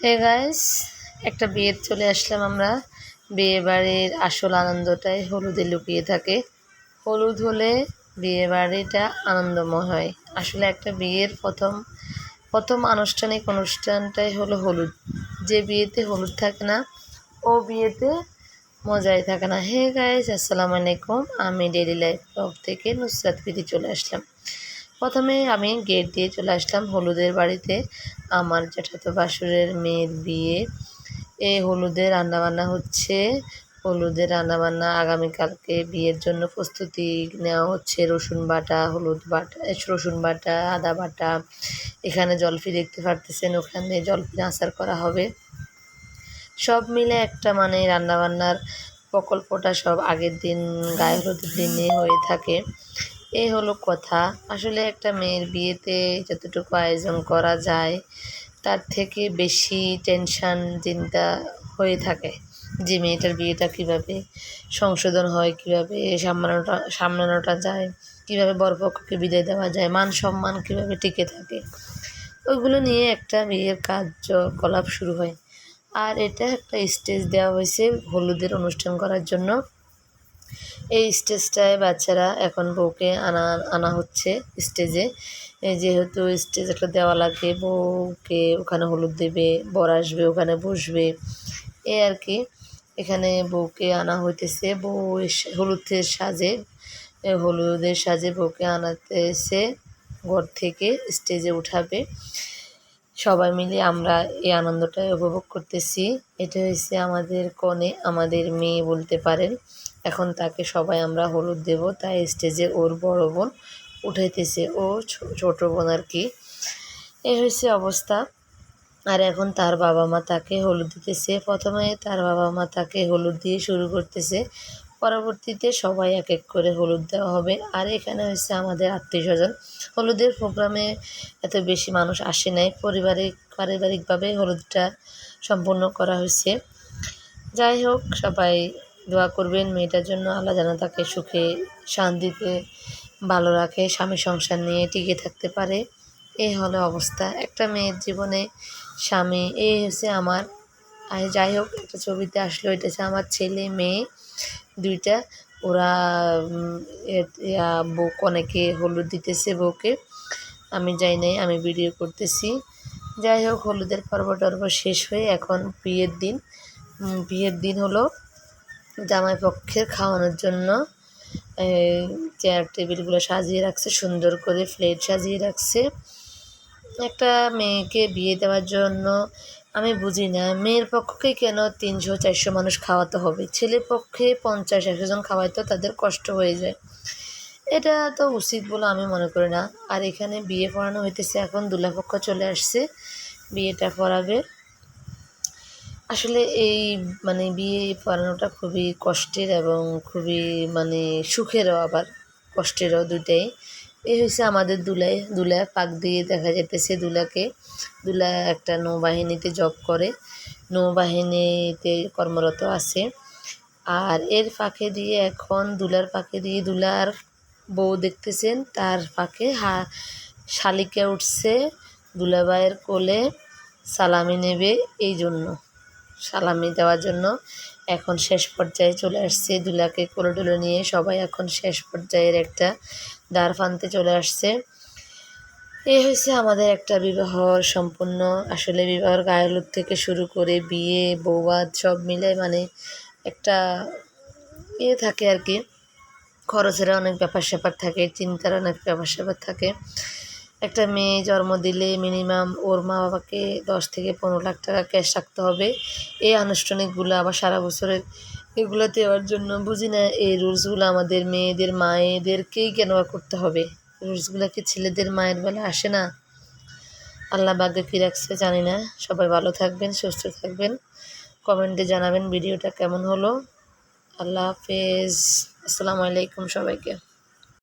Hey guys একটা বিয়ে চলে আসলাম আমরা। বিয়ে বাড়ির আসল আনন্দটাই হলুদে লুকিয়ে থাকে। হলুদ হলে বিয়ে বাড়িটা আনন্দময় হয়। আসলে একটা বিয়ের প্রথম প্রথম আনুষ্ঠানিক অনুষ্ঠানটাই হলো হলুদ। যে বিয়েতে হলুদ থাকে না, ও বিয়েতে মজাই থাকে না। হে গাইস আসসালামু আলাইকুম। আমি ডেলি লাইফ ব্লগ থেকে নুসরাত পিতি চলে আসলাম। প্রথমে আমি গেট দিয়ে চলে আসলাম হলুদের বাড়িতে। আমার জ্যাঠাতো বাসুরের মেয়ের বিয়ে। এই হলুদের রান্নাবান্না হচ্ছে। হলুদের রান্নাবান্না আগামীকালকে বিয়ের জন্য প্রস্তুতি নেওয়া হচ্ছে। রসুন বাটা, হলুদ বাটা রসুন বাটা, আদা বাটা। এখানে জলফি দেখতে পারতেছেন, ওখানে জলফি আচার করা হবে। সব মিলে একটা মানে রান্নাবান্নার প্রকল্পটা সব আগের দিন, গায়ে হলুদের দিনে হয়ে থাকে। এই হলো কথা। আসলে একটা মেয়ের বিয়েতে যতটুকু আয়োজন করা যায়, তার থেকে বেশি টেনশান চিন্তা হয়ে থাকে যে মেয়েটার বিয়েটা কীভাবে সংশোধন হয়, কীভাবে সামলানোটা সামলানোটা যায়, কীভাবে বরপক্ষকে বিদায় দেওয়া যায়, মান সম্মান কীভাবে টিকে থাকে। ওইগুলো নিয়ে একটা বিয়ের কার্যকলাপ শুরু হয়। আর এটা একটা স্টেজ দেওয়া হয়েছে হলুদের অনুষ্ঠান করার জন্য। এই স্টেজটায় বাচ্চারা এখন বউকে আনা আনা হচ্ছে স্টেজে। যেহেতু স্টেজ একটা দেওয়া লাগে বউকে ওখানে হলুদ দেবে, বর আসবে, ওখানে বসবে। এ আর কি, এখানে বউকে আনা হইতেছে। বউ হলুদের সাজে হলুদের সাজে বউকে আনাতেছে, ঘর থেকে স্টেজে উঠাবে। সবাই মিলে আমরা এই আনন্দটা উপভোগ করতেছি। এটা হয়েছে আমাদের কনে, আমাদের মেয়ে বলতে পারেন। এখন তাকে সবাই আমরা হলুদ দেব, তাই স্টেজে ওর বড় বোন উঠাইতেছে, ও ছোট বোন আর কি। এই হয়েছে অবস্থা। আর এখন তার বাবা মা তাকে হলুদ দিতেছে। প্রথমে তার বাবা মা তাকে হলুদ দিয়ে শুরু করতেছে। পরবর্তীতে সবাই এক এক করে হলুদ দেওয়া হবে। আর এখানে হচ্ছে আমাদের আত্মীয় স্বজন। হলুদের প্রোগ্রামে এত বেশি মানুষ আসে নাই। পারিবারিক পারিবারিকভাবে হলুদটা সম্পূর্ণ করা হয়েছে। যাই হোক, সবাই দোয়া করবেন মেয়েটার জন্য। আল্লাহ যেন তাকে সুখে, শান্তিতে ভালো রাখে, স্বামী সংসার নিয়ে টিকে থাকতে পারে। এই হলো অবস্থা। একটা মেয়ের জীবনে স্বামী এই হচ্ছে আমার যাই হোক, একটা ছবিতে আসলো, এটা আমার ছেলে, মেয়ে, দুইটা। ওরা বউ অনেকে হলুদ দিতেছে বউকে। আমি যাই নাই, আমি ভিডিও করতেছি। যাই হোক, হলুদের পর্ব টর্ব শেষ হয়ে এখন বিয়ের দিন। বিয়ের দিন হলো জামাই পক্ষের খাওয়ানোর জন্য চেয়ার টেবিলগুলো সাজিয়ে রাখছে, সুন্দর করে প্লেট সাজিয়ে রাখছে। একটা মেয়েকে বিয়ে দেওয়ার জন্য আমি বুঝি না। মেয়ের পক্ষে কেন তিনশো, চারশো মানুষ খাওয়াতে হবে? ছেলের পক্ষে পঞ্চাশ, একশো জন খাওয়াইতে তাদের কষ্ট হয়ে যায়। এটা তো উচিত বলে আমি মনে করি না। আর এখানে বিয়ে পড়ানো হইতেছে, এখন দুলাপক্ষ চলে আসছে, বিয়েটা পড়াবে। আসলে এই মানে বিয়ে পড়ানোটা খুবই কষ্টের এবং খুবই মানে সুখেরও আবার, কষ্টেরও দুইটাই। এই হয়েছে আমাদের দুলাই দুলা পাক দিয়ে দেখা যেতেছে দুলাকে। দুলা একটা নৌবাহিনীতে জব করে, নৌবাহিনীতে কর্মরত আছে। আর এর ফাঁকে দিয়ে এখন দুলার ফাঁকে দিয়ে দুলার বউ দেখতেছেন, তার ফাঁকে হা, শালিকে উঠছে, দুলাবাইয়ের কোলে সালামি নেবে এই জন্য। সালামি দেওয়ার জন্য এখন শেষ পর্যায়ে চলে আসছে। দুলাকে কোলে টোলে নিয়ে সবাই এখন শেষ পর্যায়ের একটা দ্বার ফানতে চলে আসছে। এই হয়েছে আমাদের একটা বিবাহ সম্পূর্ণ। আসলে বিবাহর গায়ে হলুদ থেকে শুরু করে বিয়ে, বৌবাদ সব মিলে মানে একটা ইয়ে থাকে আর কি। খরচের অনেক ব্যাপার স্যাপার থাকে, চিন্তার অনেক ব্যাপার স্যাপার থাকে। একটা মেয়ে জন্ম দিলে মিনিমাম ওর মা বাবাকে দশ থেকে পনেরো লাখ টাকা ক্যাশ রাখতে হবে। এই আনুষ্ঠানিকগুলো আবার সারা বছরের এগুলো দেওয়ার জন্য বুঝি না, এই রুলসগুলো আমাদের মেয়েদের, মায়েদেরকেই কেন করতে হবে? রুলসগুলো কি ছেলেদের মায়ের বেলা আসে না? আল্লাহ বাগ্যে কী রাখছে জানি না। সবাই ভালো থাকবেন, সুস্থ থাকবেন। কমেন্টে জানাবেন ভিডিওটা কেমন হলো। আল্লাহ হাফেজ। আসসালামু আলাইকুম সবাইকে।